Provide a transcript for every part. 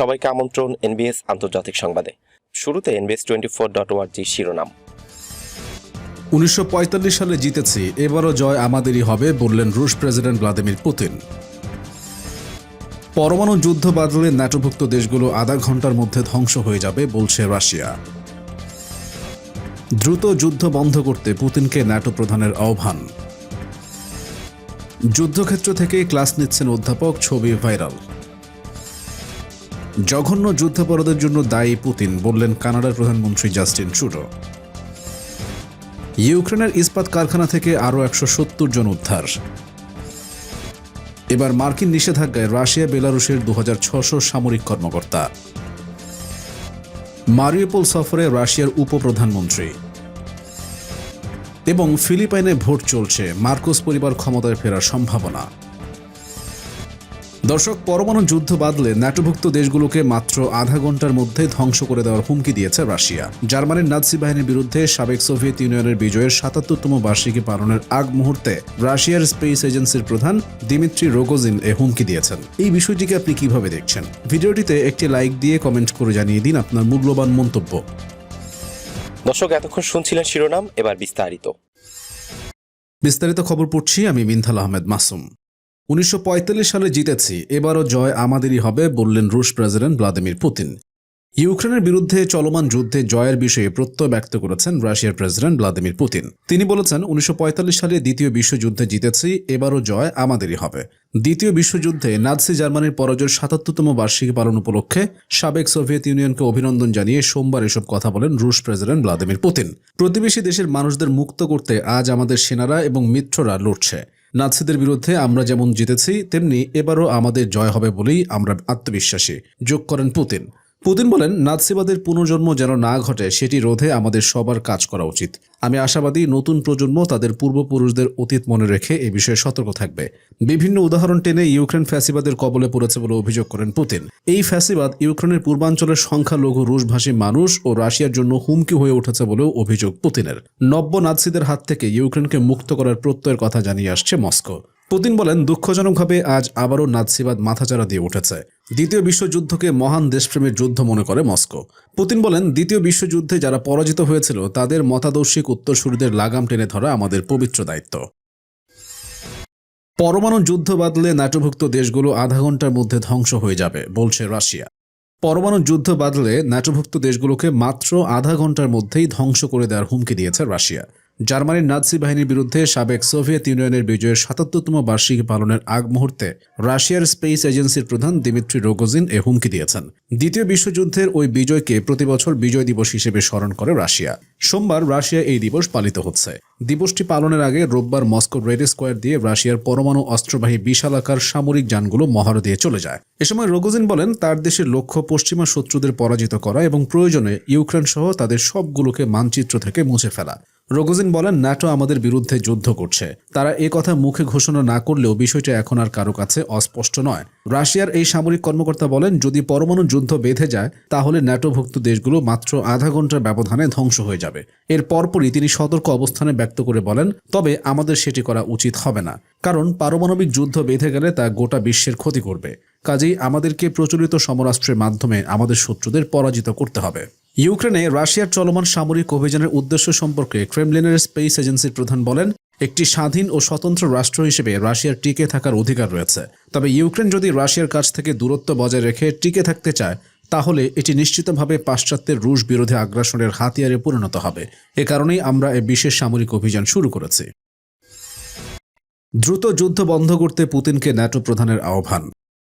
সবাইকে আমন্ত্রণ এনবিএস আন্তর্জাতিক সংবাদে। শুরুতে এনবিএস টোয়েন্টি ফোর ডট শিরোনাম। উনিশশো পঁয়তাল্লিশ সালে জিতেছি, এবারও জয় আমাদেরই হবে বললেন রুশ প্রেসিডেন্ট ভ্লাদিমির পুতিন। পরমাণু যুদ্ধ বাদলে ন্যাটোভুক্ত দেশগুলো আধা ঘণ্টার মধ্যে ধ্বংস হয়ে যাবে বলছে রাশিয়া। দ্রুত যুদ্ধ বন্ধ করতে পুতিনকে ন্যাটো প্রধানের আহ্বান। যুদ্ধক্ষেত্র থেকে ক্লাস নিচ্ছেন অধ্যাপক, ছবি ভাইরাল। জঘন্য যুদ্ধাপরাধের জন্য দায়ী পুতিন, বললেন কানাডার প্রধানমন্ত্রী জাস্টিন ট্রুডো। ইউক্রেনের ইস্পাত কারখানা থেকে আরও একশো সত্তর জন উদ্ধার। এবার মার্কিন নিষেধাজ্ঞায় রাশিয়া, বেলারুশের দু সামরিক কর্মকর্তা। মারিওপোল সফরে রাশিয়ার উপপ্রধানমন্ত্রী। এবং ফিলিপাইনে ভোট চলছে, মার্কোস পরিবার ক্ষমতায় ফেরার সম্ভাবনা। দর্শক পরমাণু যুদ্ধ বাদলে ন্যাটোভুক্ত দেশগুলোকে মাত্র আধা ঘণ্টার মধ্যে ধ্বংস করে দেওয়ার হুমকি দিয়েছে রাশিয়া। জার্মানির নাৎসি বাহিনীর বিরুদ্ধে সাবেক সোভিয়েত ইউনিয়নের বিজয়ের সাতাত্তরতম বার্ষিকী পালনের আগ মুহূর্তে রাশিয়ার স্পেস এজেন্সির প্রধান দিমিত্রি রোগোজিন এ হুমকি দিয়েছেন। এই বিষয়টিকে আপনি কীভাবে দেখছেন? ভিডিওটিতে একটি লাইক দিয়ে কমেন্ট করে জানিয়ে দিন আপনার মূল্যবান মন্তব্য। দর্শক এতক্ষণ শুনছিলেন শিরোনাম এবার বিস্তারিত। বিস্তারিত খবর পড়ছি আমি মিনথাল আহমেদ মাসুম। উনিশশো পঁয়তাল্লিশ সালে জিতেছি, এবারও জয় আমাদেরই হবে বললেন রুশ প্রেসিডেন্ট ভ্লাদিমির পুতিন। ইউক্রেনের বিরুদ্ধে চলমান যুদ্ধে জয়ের বিষয়ে প্রত্যয় ব্যক্ত করেছেন রাশিয়ার প্রেসিডেন্ট ভ্লাদিমির পুতিন। তিনি বলেছেন, উনিশশো পঁয়তাল্লিশ সালে দ্বিতীয় বিশ্বযুদ্ধে জিতেছি, এবারও জয় আমাদেরই হবে। দ্বিতীয় বিশ্বযুদ্ধে নাৎসি জার্মানির পরাজয়ের সাতাত্তরতম বার্ষিকী পালন উপলক্ষে সাবেক সোভিয়েত ইউনিয়নকে অভিনন্দন জানিয়ে সোমবার এসব কথা বলেন রুশ প্রেসিডেন্ট ভ্লাদিমির পুতিন। প্রতিবেশী দেশের মানুষদের মুক্ত করতে আজ আমাদের সেনারা এবং মিত্ররা লড়ছে। নাৎসিদের বিরুদ্ধে আমরা যেমন জিতেছি, তেমনি এবারও আমাদের জয় হবে বলেই আমরা আত্মবিশ্বাসী। যোগ করেন পুতিন। পুতিন বলেন, নাৎসিবাদের পুনর্জন্ম যেন না ঘটে, সেটি রোধে আমাদের সবার কাজ করা উচিত। আমি আশাবাদী নতুন প্রজন্ম তাদের পূর্বপুরুষদের অতীত মনে রেখে এ বিষয়ে সতর্ক থাকবে। বিভিন্ন উদাহরণ টেনে ইউক্রেন ফ্যাসিবাদের কবলে পড়েছে বলে অভিযোগ করেন পুতিন। এই ফ্যাসিবাদ ইউক্রেনের পূর্বাঞ্চলের সংখ্যালঘু রুশভাষী মানুষ ও রাশিয়ার জন্য হুমকি হয়ে উঠেছে বলেও অভিযোগ পুতিনের। নব্য নাৎসিদের হাত থেকে ইউক্রেনকে মুক্ত করার প্রত্যয়ের কথা জানিয়ে আসছে মস্কো। পুতিন বলেন, দুঃখজনকভাবে আজ আবারও নাৎসিবাদ মাথাচাড়া দিয়ে উঠেছে। দ্বিতীয় বিশ্বযুদ্ধকে মহান দেশপ্রেমের যুদ্ধ মনে করে মস্কো। পুতিন বলেন, দ্বিতীয় বিশ্বযুদ্ধে যারা পরাজিত হয়েছিল, তাদের মতাদর্শিক উত্তরসূরিদের লাগাম টেনে ধরা আমাদের পবিত্র দায়িত্ব। পরমাণু যুদ্ধ বাদলে ন্যাটোভুক্ত দেশগুলো আধা ঘণ্টার মধ্যে ধ্বংস হয়ে যাবে, বলছে রাশিয়া। পরমাণু যুদ্ধ বাদলে ন্যাটোভুক্ত দেশগুলোকে মাত্র আধা ঘণ্টার মধ্যেই ধ্বংস করে দেওয়ার হুমকি দিয়েছে রাশিয়া। জার্মানির নাৎসি বাহিনীর বিরুদ্ধে সাবেক সোভিয়েত ইউনিয়নের বিজয়ের সাতাত্তরতম বার্ষিকী পালনের আগ মুহূর্তে রাশিয়ার স্পেস এজেন্সির প্রধান দিমিত্রি রোগোজিন এ হুমকি দিয়েছেন। দ্বিতীয় বিশ্বযুদ্ধের ওই বিজয়কে প্রতিবছর বিজয় দিবস হিসেবে স্মরণ করে রাশিয়া। সোমবার রাশিয়া এই দিবস পালিত হচ্ছে। দিবসটি পালনের আগে রোববার মস্কো রেড স্কোয়ার দিয়ে রাশিয়ার পরমাণু অস্ত্রবাহী বিশালাকার সামরিক যানগুলো মহড়া দিয়ে চলে যায়। এ সময় রোগোজিন বলেন, তার দেশের লক্ষ্য পশ্চিমা শত্রুদের পরাজিত করা এবং প্রয়োজনে ইউক্রেন সহ তাদের সবগুলোকে মানচিত্র থেকে মুছে ফেলা। রোগোজিন বলেন, ন্যাটো আমাদের বিরুদ্ধে যুদ্ধ করছে। তারা এ কথা মুখে ঘোষণা না করলেও বিষয়টা এখন আর কারও কাছে অস্পষ্ট নয়। রাশিয়ার এই সামরিক কর্মকর্তা বলেন, যদি পরমাণু যুদ্ধ বেঁধে যায়, তাহলে ন্যাটোভুক্ত দেশগুলো মাত্র আধা ঘণ্টার ব্যবধানে ধ্বংস হয়ে যাবে। এর পরপরই তিনি সতর্ক অবস্থানে ব্যক্ত করে বলেন, তবে আমাদের সেটি করা উচিত হবে না, কারণ পারমাণবিক যুদ্ধ বেঁধে গেলে তা গোটা বিশ্বের ক্ষতি করবে। কাজেই আমাদেরকে প্রচলিত সমরাষ্ট্রের মাধ্যমে আমাদের শত্রুদের পরাজিত করতে হবে। ইউক্রেনে রাশিয়ার চলমান সামরিক অভিযানের উদ্দেশ্য সম্পর্কে ক্রেমলিনের স্পেস এজেন্সির প্রধান বলেন, একটি স্বাধীন ও স্বতন্ত্র রাষ্ট্র হিসেবে রাশিয়ার টিকে থাকার অধিকার রয়েছে। তবে ইউক্রেন যদি রাশিয়ার কাছ থেকে দূরত্ব বজায় রেখে টিকে থাকতে চায়, তাহলে এটি নিশ্চিতভাবে পাশ্চাত্যের রুশ বিরোধী আগ্রাসনের হাতিয়ারে পরিণত হবে। এ কারণেই আমরা এ বিশেষ সামরিক অভিযান শুরু করেছি। দ্রুত যুদ্ধ বন্ধ করতে পুতিনকে ন্যাটো প্রধানের আহ্বান।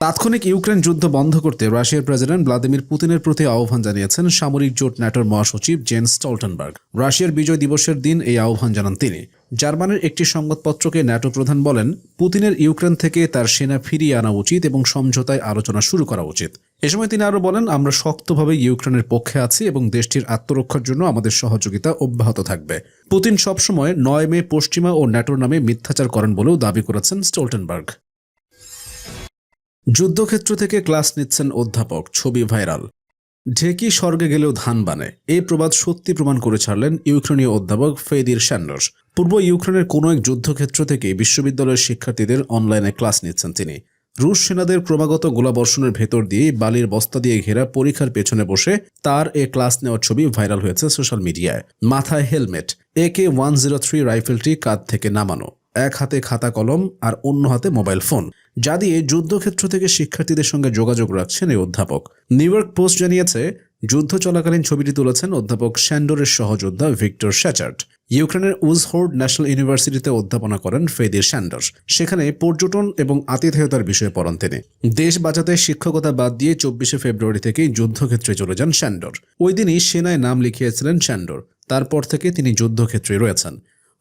তাৎক্ষণিক ইউক্রেন যুদ্ধ বন্ধ করতে রাশিয়ার প্রেসিডেন্ট ভ্লাদিমির পুতিনের প্রতি আহ্বান জানিয়েছেন সামরিক জোট ন্যাটোর মহাসচিব জেন্স স্টলটেনবার্গ। রাশিয়ার বিজয় দিবসের দিন এই আহ্বান জানান তিনি। জার্মানির একটি সংবাদপত্রকে ন্যাটো প্রধান বলেন, পুতিনের ইউক্রেন থেকে তার সেনা ফিরিয়ে আনা উচিত এবং সমঝোতায় আলোচনা শুরু করা উচিত। এ সময় তিনি আরও বলেন, আমরা শক্তভাবে ইউক্রেনের পক্ষে আছি এবং দেশটির আত্মরক্ষার জন্য আমাদের সহযোগিতা অব্যাহত থাকবে। পুতিন সবসময় নয় মে পশ্চিমা ও ন্যাটোর নামে মিথ্যাচার করেন বলেও দাবি করেছেন স্টোলটেনবার্গ। যুদ্ধক্ষেত্র থেকে ক্লাস নিচ্ছেন অধ্যাপক, ছবি ভাইরাল। ঢেকি স্বর্গে গেলেও ধান বানে। এই প্রবাদ সত্যি প্রমাণ করে ছাড়লেন ইউক্রেনীয় অধ্যাপক ফেদির শ্যান্ডস পূর্ব ইউক্রেনের কোনো এক যুদ্ধক্ষেত্র থেকে বিশ্ববিদ্যালয়ের শিক্ষার্থীদের অনলাইনে ক্লাস নিচ্ছেন তিনি। রুশ সেনাদের ক্রমাগত গোলাবর্ষণের ভেতর দিয়ে বালির বস্তা দিয়ে ঘেরা পরীক্ষার পেছনে বসে তার এ ক্লাস নেওয়ার ছবি ভাইরাল হয়েছে সোশ্যাল মিডিয়ায়। মাথায় হেলমেট একে ওয়ান জিরো থ্রি রাইফেলটি কাঁধ থেকে নামানো। এক হাতে খাতা কলম আর অন্য হাতে মোবাইল ফোন। যা দিয়ে যুদ্ধক্ষেত্র থেকে শিক্ষার্থীদের সঙ্গে যোগাযোগ রাখছেন এই অধ্যাপক। নিউ ইয়র্ক পোস্ট জানিয়েছে, যুদ্ধ চলাকালীন ছবিটি তুলেছেন অধ্যাপক স্যান্ডোরের সহযোদ্ধা ভিক্টর শ্যাচার্ট ইউক্রেনের উজহোর্ড ন্যাশনাল ইউনিভার্সিটিতে অধ্যাপনা করেন ফেদির স্যান্ডর। সেখানে পর্যটন এবং আতিথেয়তার বিষয়ে পড়ান তিনি। দেশ বাঁচাতে শিক্ষকতা বাদ দিয়ে চব্বিশে ফেব্রুয়ারি থেকেই যুদ্ধক্ষেত্রে চলে যান স্যান্ডর। ওই দিনই সেনায় নাম লিখিয়েছিলেন স্যান্ডর। তারপর থেকে তিনি যুদ্ধক্ষেত্রে রয়েছেন।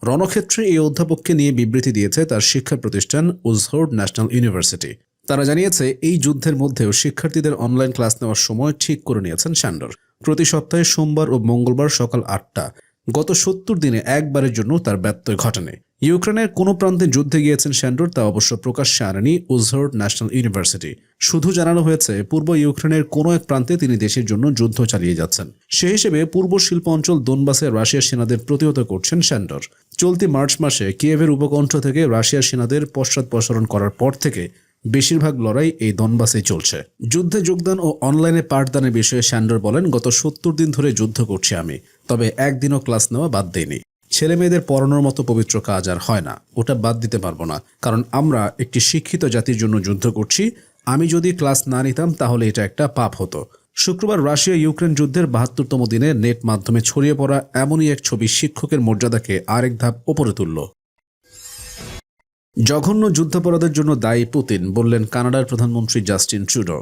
রণক্ষেত্রে এই অধ্যাপককে নিয়ে বিবৃতি দিয়েছে তার শিক্ষা প্রতিষ্ঠান উজহোর্ড ন্যাশনাল ইউনিভার্সিটি। তারা জানিয়েছে, এই যুদ্ধের মধ্যেও শিক্ষার্থীদের অনলাইন ক্লাস নেওয়ার সময় ঠিক করে নিয়েছেন স্যান্ডর। প্রতি সপ্তাহে সোমবার ও মঙ্গলবার সকাল আটটা, গত সত্তর দিনে একবারের জন্য তার ব্যত্যয় ঘটেনি। ইউক্রেনের কোনো প্রান্তে যুদ্ধে গিয়েছেন স্যান্ডর তা অবশ্য প্রকাশ্যে আনেনি উজহোর্ড ন্যাশনাল ইউনিভার্সিটি। শুধু জানানো হয়েছে, পূর্ব ইউক্রেনের কোনো এক প্রান্তে তিনি দেশের জন্য যুদ্ধ চালিয়ে যাচ্ছেন। সে হিসেবে পূর্ব শিল্প অঞ্চল দোনবাসে রাশিয়ার সেনাদের প্রতিহত করছেন স্যান্ডর। চলতি মার্চ মাসে কিয়েভের উপকণ্ঠ থেকে রাশিয়ার সেনাদের পশ্চাৎপসরণ করার পর থেকে বেশিরভাগ লড়াই এই দনবাসে চলছে। যুদ্ধে যোগদান ও অনলাইনে পাঠদানের বিষয়ে স্যান্ডার বলেন, গত সত্তর দিন ধরে যুদ্ধ করছি আমি, তবে একদিনও ক্লাস নেওয়া বাদ দেইনি। ছেলে মেয়েদের পড়ানোর মতো পবিত্র কাজ আর হয় না, ওটা বাদ দিতে পারব না, কারণ আমরা একটি শিক্ষিত জাতির জন্য যুদ্ধ করছি, আমি যদি ক্লাস না নিতাম তাহলে এটা একটা পাপ হতো। শুক্রবার রাশিয়া ইউক্রেন যুদ্ধের বাহাত্তরতম দিনে নেট মাধ্যমে ছড়িয়ে পড়া এমনই এক ছবি শিক্ষকের মর্যাদাকে আরেক ধাপ ওপরে তুলল। জঘন্য যুদ্ধাপরাধের জন্য দায়ী পুতিন বললেন কানাডার প্রধানমন্ত্রী জাস্টিন ট্রুডো।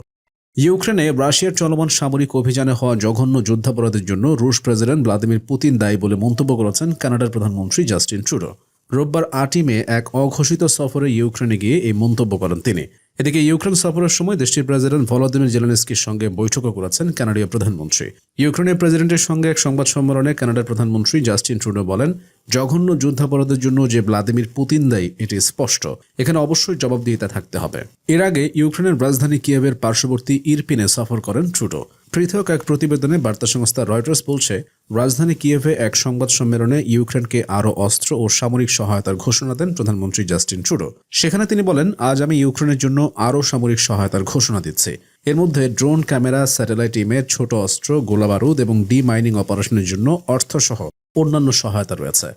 ইউক্রেনে রাশিয়ার চলমান সামরিক অভিযানে হওয়া জঘন্য যুদ্ধাপরাধের জন্য রুশ প্রেসিডেন্ট ভ্লাদিমির পুতিন দায়ী বলে মন্তব্য করেছেন কানাডার প্রধানমন্ত্রী জাস্টিন ট্রুডো। রোববার আটই মে এক অঘোষিত সফরে ইউক্রেনে গিয়ে এই মন্তব্য করেন তিনি। এদিকে ইউক্রেন সফরের সময় দেশটির প্রেসিডেন্ট ভলোদিমির জেলেনস্কির সঙ্গে বৈঠকও করেছেন কানাডীয় প্রধানমন্ত্রী। ইউক্রেনের প্রেসিডেন্টের সঙ্গে এক সংবাদ সম্মেলনে কানাডার প্রধানমন্ত্রী জাস্টিন ট্রুডো বলেন, জঘন্য যুদ্ধাপরাধের জন্য যে ভ্লাদিমির পুতিন দায়ী, এটি স্পষ্ট। এখানে অবশ্যই জবাবদিহিতা থাকতে হবে। এর আগে ইউক্রেনের রাজধানী কিয়েভের পার্শ্ববর্তী ইরপিনে সফর করেন ট্রুডো। পৃথক এক প্রতিবেদনে বার্তা সংস্থা রয়টার্স বলছে, রাজধানী কিয়েভে এক সংবাদ সম্মেলনে ইউক্রেনকে আরও অস্ত্র ও সামরিক সহায়তার ঘোষণা দেন প্রধানমন্ত্রী জাস্টিন ট্রুডো। সেখানে তিনি বলেন, আজ আমি ইউক্রেনের জন্য আরও সামরিক সহায়তার ঘোষণা দিচ্ছি। এর মধ্যে ড্রোন ক্যামেরা, স্যাটেলাইট ইমেজ, ছোট অস্ত্র, গোলাবারুদ এবং ডি মাইনিং অপারেশনের জন্য অর্থসহ অন্যান্য সহায়তা রয়েছে।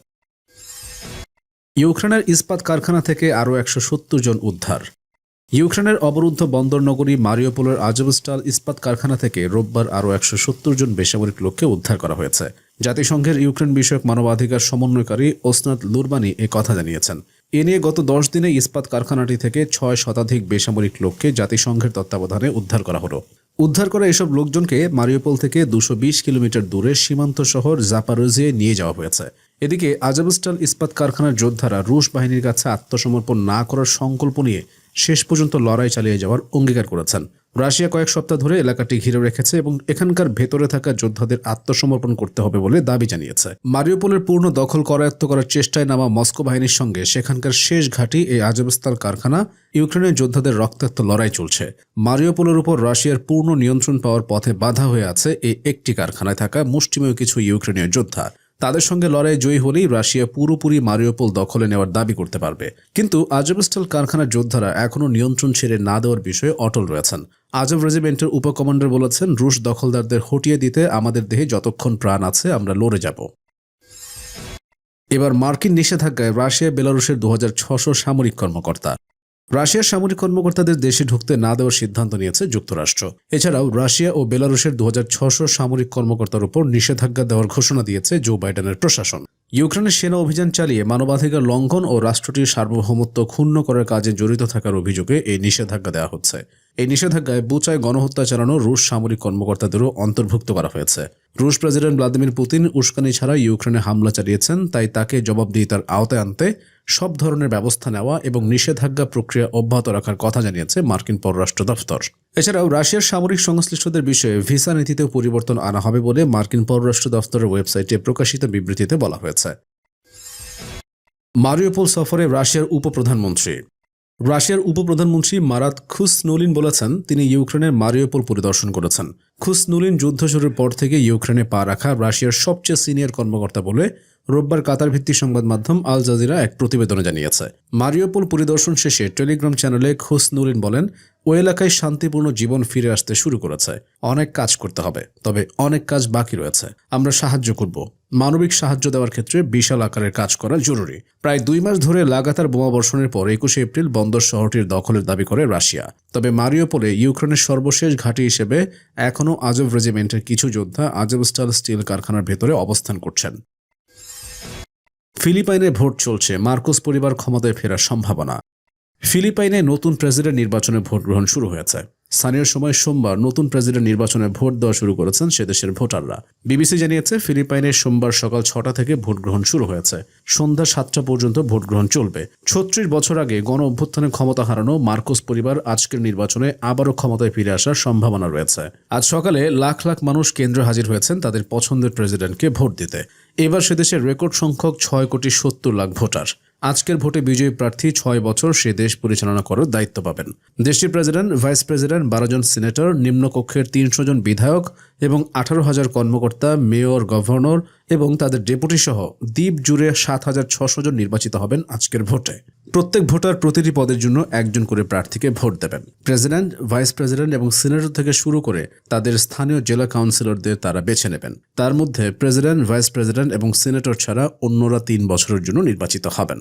ইউক্রেনের ইস্পাত কারখানা থেকে আরও একশো সত্তর জন উদ্ধার। ইউক্রেনের অবরুদ্ধ বন্দর নগরী মারিওপোলের আজবস্টাল ইস্পাত কারখানা থেকে রোববার আরও একশো সত্তর জন বেসামরিক লোককে উদ্ধার করা হয়েছে। জাতিসংঘের ইউক্রেন বিষয়ক মানবাধিকার সমন্বয়কারী ওসনাত লুরবানি এ কথা জানিয়েছেন। এ নিয়ে গত দশ দিনে ইস্পাত কারখানাটি থেকে ছয় শতাধিক বেসামরিক লোককে জাতিসংঘের তত্ত্বাবধানে উদ্ধার করা হলো। উদ্ধার করা এসব লোকজনকে মারিওপোল থেকে দুশো কিলোমিটার দূরে সীমান্ত শহর জাপারোজিয়ে নিয়ে যাওয়া হয়েছে। এদিকে আজাবস্টাল ইস্পাত কারখানার যোদ্ধারা রুশ বাহিনীর কাছে আত্মসমর্পণ না করার সংকল্প নিয়ে শেষ পর্যন্ত লড়াই চালিয়ে যাওয়ার অঙ্গীকার করেছেন। রাশিয়া কয়েক সপ্তাহ ধরে এলাকাটি ঘিরে রেখেছে এবং এখানকার ভেতরে থাকা যোদ্ধাদের আত্মসমর্পণ করতে হবে বলে দাবি জানিয়েছে। মারিওপোলের পূর্ণ দখল করায়ত্ত করার চেষ্টায় নামা মস্কো বাহিনীর সঙ্গে সেখানকার শেষ ঘাঁটি এই আজবস্তাল কারখানা, ইউক্রেনের যোদ্ধাদের রক্তাক্ত লড়াই চলছে। মারিওপোলের উপর রাশিয়ার পূর্ণ নিয়ন্ত্রণ পাওয়ার পথে বাধা হয়ে আছে এই একটি কারখানায় থাকা মুষ্টিমেয় কিছু ইউক্রেনীয় যোদ্ধা। তাদের সঙ্গে লড়াই জয়ী হলেই রাশিয়া পুরোপুরি মারিওপোল দখলে নেওয়ার দাবি করতে পারবে। কিন্তু আজবস্টাল কারখানার যোদ্ধারা এখনও নিয়ন্ত্রণ ছেড়ে না দেওয়ার বিষয়ে অটল রয়েছেন। আজব রেজিমেন্টের উপকমান্ডার বলেছেন, রুশ দখলদারদের হটিয়ে দিতে আমাদের দেহে যতক্ষণ প্রাণ আছে আমরা লড়ে যাব। এবার মার্কিন নিষেধাজ্ঞায় রাশিয়া বেলারুশের দু সামরিক কর্মকর্তা। রাশিয়ার সামরিক কর্মকর্তাদের দেশে ঢুকতে না দেওয়ার সিদ্ধান্ত নিয়েছে যুক্তরাষ্ট্র। এছাড়াও রাশিয়া ও বেলারুশের দু সামরিক কর্মকর্তার উপর নিষেধাজ্ঞা দেওয়ার ঘোষণা দিয়েছে জো বাইডেনের প্রশাসন। ইউক্রেনের সেনা অভিযান চালিয়ে মানবাধিকার লঙ্ঘন ও রাষ্ট্রটির সার্বভৌমত্ব ক্ষুণ্ণ করার কাজে জড়িত থাকার অভিযোগে এই নিষেধাজ্ঞা দেওয়া হচ্ছে। এই নিষেধাজ্ঞায় বুচায় গণহত্যা চালানো রুশ সামরিক কর্মকর্তাদেরও অন্তর্ভুক্ত করা হয়েছে। রুশ প্রেসিডেন্ট ভ্লাদিমির পুতিন উস্কানি ছাড়া ইউক্রেনে হামলা চালিয়েছেন, তাই তাকে জবাবদিহিতার আওতায় আনতে সব ধরনের ব্যবস্থা নেওয়া এবং নিষেধাজ্ঞা প্রক্রিয়া অব্যাহত রাখার কথা জানিয়েছে মার্কিন পররাষ্ট্র দফতর এছাড়াও রাশিয়ার সামরিক সংশ্লিষ্টদের বিষয়ে ভিসা নীতিতেও পরিবর্তন আনা হবে বলে মার্কিন পররাষ্ট্র দফতরের ওয়েবসাইটে প্রকাশিত বিবৃতিতে বলা হয়েছে। মারিওপোল সফরে রাশিয়ার উপপ্রধানমন্ত্রী রাশিয়ার উপপ্রধানমন্ত্রী মারাত খুসনুলিন বলেছেন, তিনি ইউক্রেনের মারিওপোল পরিদর্শন করেছেন। খুসনুলিন যুদ্ধ শুরুর পর থেকে ইউক্রেনে পা রাখা রাশিয়ার সবচেয়ে সিনিয়র কর্মকর্তা বলে রোববার কাতার ভিত্তিক সংবাদ মাধ্যম আল জাজিরা এক প্রতিবেদনে জানিয়েছে। মারিওপোল পরিদর্শন শেষে টেলিগ্রাম চ্যানেলে খুসনুলিন বলেন ওই এলাকায় শান্তিপূর্ণ জীবন ফিরে আসতে শুরু করেছে। অনেক কাজ করতে হবে, তবে অনেক কাজ বাকি রয়েছে। আমরা সাহায্য করব। মানবিক সাহায্য দেওয়ার ক্ষেত্রে বিশাল আকারের কাজ করা জরুরি। প্রায় দুই মাস ধরে লাগাতার বোমাবর্ষণের পর একুশে এপ্রিল বন্দর শহরটির দখলের দাবি করে রাশিয়া। তবে মারিওপোলে ইউক্রেনের সর্বশেষ ঘাঁটি হিসেবে এখনও আজব রেজিমেন্টের কিছু যোদ্ধা আজবস্টাল স্টিল কারখানার ভেতরে অবস্থান করছেন। ফিলিপাইনে ভোট চলছে, মার্কোস পরিবার ক্ষমতায় ফেরার সম্ভাবনা। ফিলিপাইনে নতুন প্রেসিডেন্ট নির্বাচনে ভোট গ্রহণ শুরু হয়েছে। স্থানীয় সময় সোমবার নতুন প্রেসিডেন্ট নির্বাচনে ভোট দেওয়া শুরু করেছেন সে দেশের ভোটাররা। বিবিসি জানিয়েছে, ফিলিপাইনে সোমবার সকাল ছটা থেকে ভোট গ্রহণ শুরু হয়েছে। সন্ধ্যা সাতটা পর্যন্ত ভোট গ্রহণ চলবে। ছত্রিশ বছর আগে গণ অভ্যুত্থানে ক্ষমতা হারানো মার্কোস পরিবার আজকের নির্বাচনে আবারও ক্ষমতায় ফিরে আসার সম্ভাবনা রয়েছে। আজ সকালে লাখ লাখ মানুষ কেন্দ্রে হাজির হয়েছেন তাদের পছন্দের প্রেসিডেন্টকে ভোট দিতে। এবার সে দেশের রেকর্ড সংখ্যক ছয় কোটি সত্তর লাখ ভোটার। আজকের ভোটে বিজয়ী প্রার্থী ছয় বছর সে দেশ পরিচালনা করার দায়িত্ব পাবেন। দেশটির প্রেসিডেন্ট, ভাইস প্রেসিডেন্ট বারো জন সিনেটর, নিম্নকক্ষের তিনশো জন বিধায়ক এবং আঠারো হাজার কর্মকর্তা, মেয়র, গভর্নর এবং তাদের ডেপুটি সহ দ্বীপ জুড়ে সাত হাজার ছশো জন নির্বাচিত হবেন আজকের ভোটে। প্রত্যেক ভোটার প্রতিটি পদের জন্য একজন করে প্রার্থীকে ভোট দেবেন। প্রেসিডেন্ট, ভাইস প্রেসিডেন্ট এবং সিনেটর থেকে শুরু করে তাদের স্থানীয় জেলা কাউন্সিলরদের তারা বেছে নেবেন। তার মধ্যে প্রেসিডেন্ট, ভাইস প্রেসিডেন্ট এবং সিনেটর ছাড়া অন্যরা তিন বছরের জন্য নির্বাচিত হবেন।